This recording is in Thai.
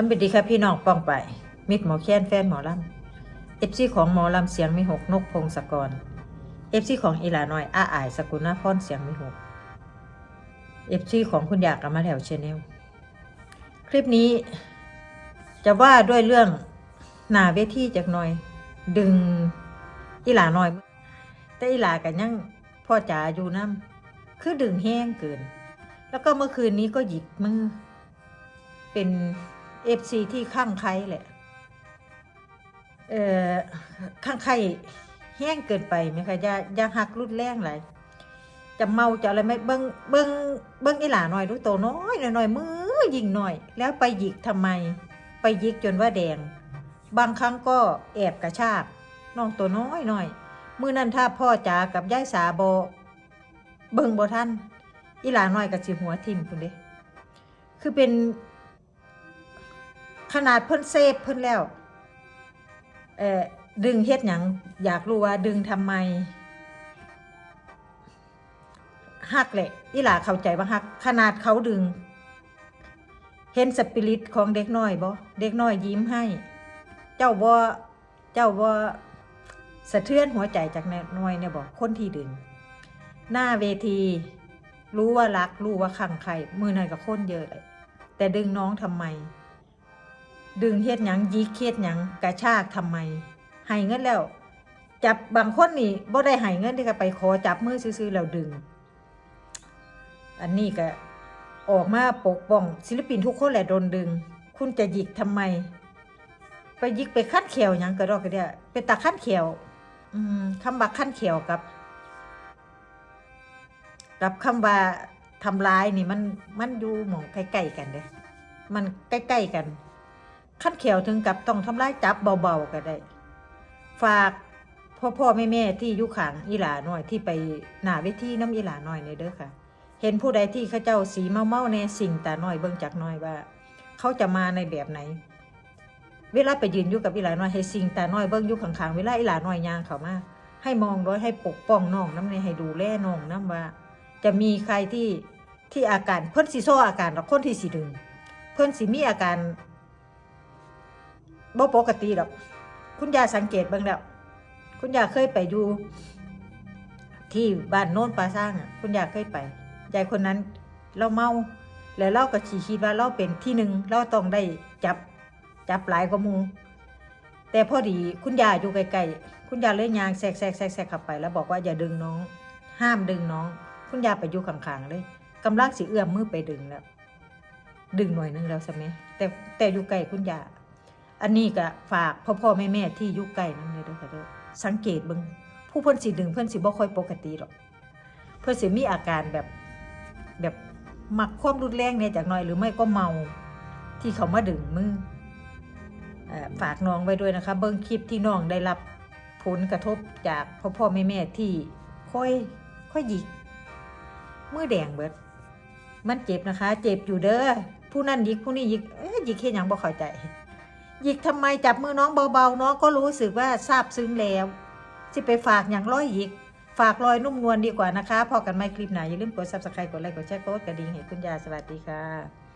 สำเร็จดีครับพี่น้องป้องไป มิดหมอแค้นแฟนหมอลำเอฟซีของหมอลำเสียงมีหกนกพงศกรเอฟซีของอีหลาน้อยอาอายสกุลนาพรเสียงมีหกเอฟซีของคุณอยากกับมาแล้วชแนลคลิปนี้ จะว่าด้วยเรื่องหนาเวทีจากหน่อย ดึงอีหลาน้อย แต่อีหลากันยังพ่อจ๋าอยู่น้ำคือดึงแห้งเกิน แล้วก็เมื่อคืนนี้ก็หยิกมือเป็น เอฟซีที่ข้างใครแหละ เอ่อข้างใครแห้งเกินไปไหมคะอย่าอย่าหักรุดแรงหลายจะเมาจะอะไรไหม่เบิ้งเบิ้งเบิ้งอีหลาหน่อยดูโตน้อยหน่อยมือยิงหน่อย แล้วไปหยิกทำไม ไปหยิกจนว่าแดง บางครั้งก็แอบกระชากน้องตัวน้อยหน่อยมือนั้นถ้าพ่อจ๋ากับยายสาโบเบิ่งบ่ท่านอีหลาหน้อยกับสิหัวทิ่มคุณเด้คือเป็น ขนาดเพิ่นเซฟเพิ่นแล้วเอ่อดึงเฮ็ดหยังอยากรู้ว่าดึงทำไมฮักแหละอีหล่าเข้าใจว่าฮัก ขนาดเขาดึง เห็นสปิริตของเด็กน้อยบ่เด็กน้อยยิ้มให้ เจ้าบ่เจ้าบ่สะเทือนหัวใจจากน่น้อยเนี่ยบอกคนที่ดึง หน้าเวที รู้ว่ารัก รู้ว่าขังใครมือหน่อยกับคนเยอะเลยแต่ดึงน้องทำไม ดึงเฮ็ดหยังยิกเฮ็ดหยังกระชากทำไมให้เงินแล้ว จับบางคนนี่บ่ได้ให้เงินที่ก็ไปขอจับมือซื้อๆแล้วดึง อันนี้ก็ออกมาปกป้องศิลปินทุกคนแหละโดนดึง คุณจะหยิกทำไม ไปยิกไปขั้นเขียวหยังก็ดอกก็เดียเป็นตาขั้นเขียว อืมคำว่าขั้นเขียวกับ กับคำว่าทำร้ายนี่มันมันอยู่หมองใกล้ๆกันเด้มันใกล้ๆกัน ขั้นเขียวถึงกับต้องทำร้ายจับเบาๆก็ได้ ฝากพ่อพ่อแม่แม่ๆที่ยู่ขางอีหลาหน่อยที่ไปหน้าเวทีน้ำอีหลาหน่อยในเด้อค่ะ เห็นผู้ใดที่เขาเจ้าสีเมาเมาในสิ่งตาหน่อยเบิ่งจากหน่อยว่า เขาจะมาในแบบไหน เวลาไปยืนอยู่กับอีหลาน้อยให้สิ่งตาน้อยเบิ่งอยู่ข้างๆเวลาอีหลาน้อยยางเขามาให้มองโดยให้ปกป้องน้องน้ำในให้ดูแลน้องน้ำว่า จะมีใครที่ที่อาการเพิ่นสิโซอาการหรอกคนที่สิดึง เพิ่นสิมีอาการ บ่ปกติหรอกคุณยาสังเกตเบิ่งแล้วคุณยาเคยไปอยู่ที่บ้านโน้นปลาสร้างอะ คุณยาเคยไปยายคนนั้นเราเมา แล้วเราก็ขี่คิดว่าเราเป็นที่หนึ่งเราต้องได้จับจับหลายกว่ามู แต่พอดีคุณยาอยู่ไกลๆคุณยาเลยยางแซกแซกแซกแซกขับไป แล้วบอกว่าอย่าดึงน้อง ห้ามดึงน้อง คุณยาไปอยู่ข้างๆเลยกำลังสิเอื้อมมือไปดึงแล้ว ดึงหน่อยนึงแล้วใช่ไหมแต่แต่อยู่ไกลคุณยา อันนี้ก็ฝากพ่อพ่อแม่แม่ที่อยู่ใกล้นั่นเลยเด้อค่ะเด้อสังเกตเบิ่งผู้เพิ่นสิดึงเพิ่นสิบ่ค่อยปกติหรอก เพิ่นสิมีอาการแบบแบบมักความรุนแรงเนี่ยจากน่อยหรือไม่ก็เมาที่เขามาดึงมือเอ่อฝากน้องไว้ด้วยนะคะ เบิ่งคลิปที่น้องได้รับผลกระทบจากพ่อพ่อแม่แม่ที่ค่อยค่อยหยิกมือแดงเบิด มันเจ็บนะคะ เจ็บอยู่เด้อผู้นั้นหยิกผู้นี้หยิกเอ๊ะหยิกแค่ยังบ่เข้าใจ หยิกทำไมจับมือน้องเบาๆ น้องก็รู้สึกว่าซาบซึ้งแล้วจะไปฝากอย่างร้อยหยิก ฝากรอยนุ่มนวลดีกว่านะคะ พอกันไม่คลิปไหนอย่าลืมกด subscribe กดไลค์กดแชร์กดกระดิ่งให้คุณยาสวัสดีค่ะ